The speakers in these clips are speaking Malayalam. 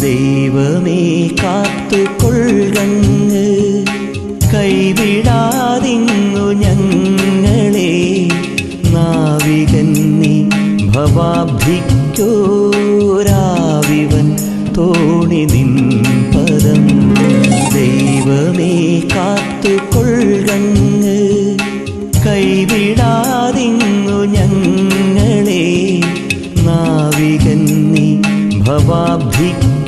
ദൈവമേ കാത്തുകൊള്ളങ്ങ് കൈവിടാതിങ്ങു ഞങ്ങളെ. നാവികൻ നീ ഭവാഭിക്കോരാവിവൻ തോണി നിൻ പദം. ദൈവമേ കാത്തുകൊള്ളങ്ങ് കൈവിടാതിങ്ങു ഞങ്ങളെ. നാവികൻ നീ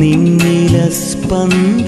നിന്നില സ്പന്ദമാകണം.